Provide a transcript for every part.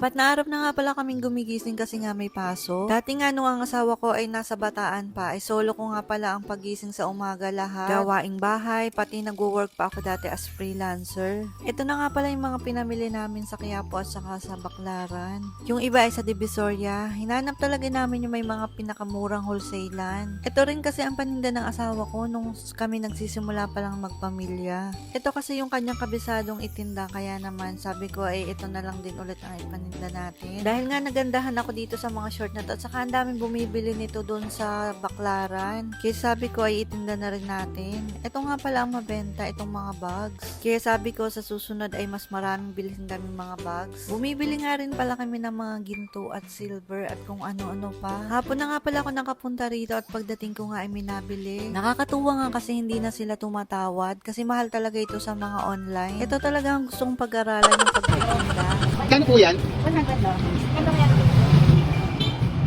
Apat na araw na nga pala kaming gumigising kasi nga may paso. Dati nga nung ang asawa ko ay nasa bataan pa, ay solo ko nga pala ang pagising sa umaga lahat. Gawaing bahay, pati nagwo-work pa ako dati as freelancer. Ito na nga pala yung mga pinamili namin sa Quiapo at saka sa Baclaran. Yung iba ay sa Divisoria. Hinanap talaga namin yung may mga pinakamurang wholesalean. Ito rin kasi ang paninda ng asawa ko nung kami nagsisimula pa lang magpamilya. Ito kasi yung kanyang kabisadong itinda kaya naman sabi ko ay ito na lang din ulit ang ipaninda natin. Dahil nga nagandahan ako dito sa mga short na to at saka ang daming bumibili nito doon sa Baklaran. Kaya sabi ko ay itinda na rin natin. Ito nga pala ang mabenta itong mga bags. Kaya sabi ko sa susunod ay mas maraming bilhin kami mga bags. Bumibili nga rin pala kami ng mga ginto at silver at kung ano-ano pa. Hapon na nga pala ako nakapunta rito at pagdating ko nga ay may nabili. Nakakatuwa nga kasi hindi na sila tumatawad kasi mahal talaga ito sa mga online. Ito talaga ang gusto kong pag-aralan yung pagtitinda. Kano po yan? 100 lang. Ito yan.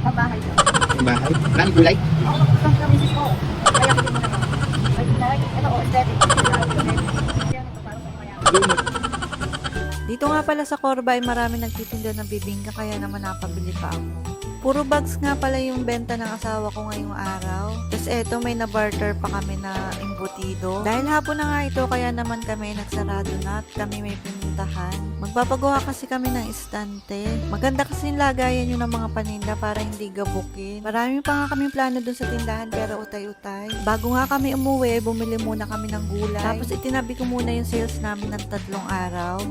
Pabahay ko. Bahay. Maraming gulay. Ako magpapang kamisis ko. Kaya ko din mo na to. Ay, like, ito oh, aesthetic. Yan, ito parang kaya. Dito nga pala sa Corba ay marami nagtitinda ng bibingka kaya naman napabili pa ako. Puro bags nga pala yung benta ng asawa ko ngayong araw. Tapos eto may na-barter pa kami na imbutido. Dahil hapon na nga ito kaya naman kami nagsarado na at kami may pinuntahan. Magpapagawa kasi kami ng istante. Maganda kasi yung lagayan yun ng mga paninda para hindi gabukin. Marami pa nga kami plano dun sa tindahan pero utay-utay. Bago nga kami umuwi, bumili muna kami ng gulay. Tapos itinabi ko muna yung sales namin ng tatlong araw.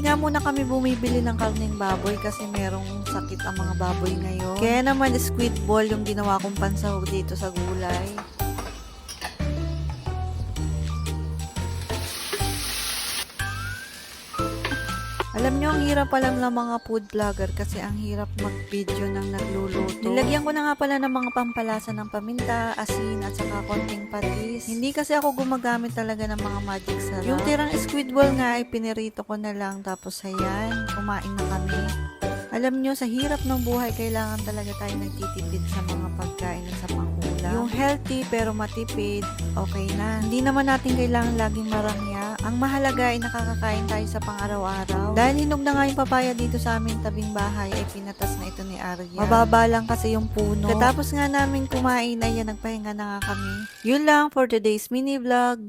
Nga muna kami bumibili ng karning baboy kasi merong sakit ang mga baboy ngayon. Kaya naman squid ball yung ginawa kong pansahog dito sa gulay. Alam nyo, ang hirap pala ng mga food vlogger kasi ang hirap mag-video ng nagluluto. Nilagyan ko na nga pala ng mga pampalasa ng paminta, asin, at saka konting patis. Hindi kasi ako gumagamit talaga ng mga magic sarap. Yung tirang squid ball nga ay pinirito ko na lang tapos ayan, kumain na kami. Alam nyo, sa hirap ng buhay, kailangan talaga tayo nagtitipid sa mga pagkain at sa pangulam. Yung healthy pero matipid, okay na. Hindi naman natin kailangan laging marangya. Ang mahalaga ay nakakakain tayo sa pang-araw-araw. Dahil hinog na nga yung papaya dito sa aming tabing bahay, ay pinatas na ito ni Arya. Mababa lang kasi yung puno. Katapos nga namin kumain, ay yan, nagpahinga na nga kami. Yun lang for today's mini vlog.